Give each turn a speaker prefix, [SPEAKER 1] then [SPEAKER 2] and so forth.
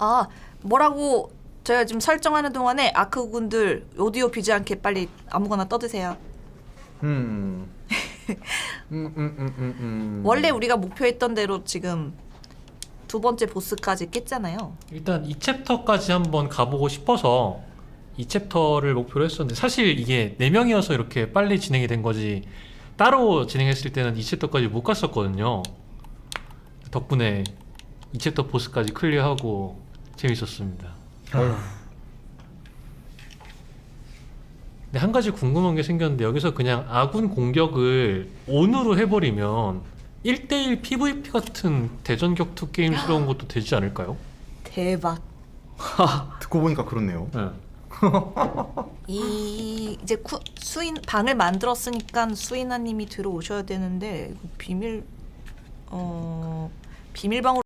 [SPEAKER 1] 아 뭐라고 제가 지금 설정하는 동안에 아크군들 오디오 비지 않게 빨리 아무거나 떠드세요.
[SPEAKER 2] 음. 음, 음, 음, 음, 음.
[SPEAKER 1] 원래 우리가 목표했던 대로 지금 두 번째 보스까지 깼잖아요.
[SPEAKER 3] 일단 이 챕터까지 한번 가보고 싶어서 이 챕터를 목표로 했었는데 사실 이게 4명이어서 이렇게 빨리 진행이 된 거지 따로 진행했을 때는 이 챕터까지 못 갔었거든요 덕분에 이 챕터 보스까지 클리어하고 재밌었습니다
[SPEAKER 2] 어휴.
[SPEAKER 3] 근데 한 가지 궁금한 게 생겼는데 여기서 그냥 아군 공격을 온으로 해버리면 1대1 PVP 같은 대전 격투 게임스러운 것도 되지 않을까요?
[SPEAKER 1] 대박.
[SPEAKER 2] 듣고 보니까 그렇네요.
[SPEAKER 3] 네.
[SPEAKER 1] 이 이제 쿠, 수인 방을 만들었으니까 수인아님이 들어오셔야 되는데 이거 비밀 어 비밀 방으로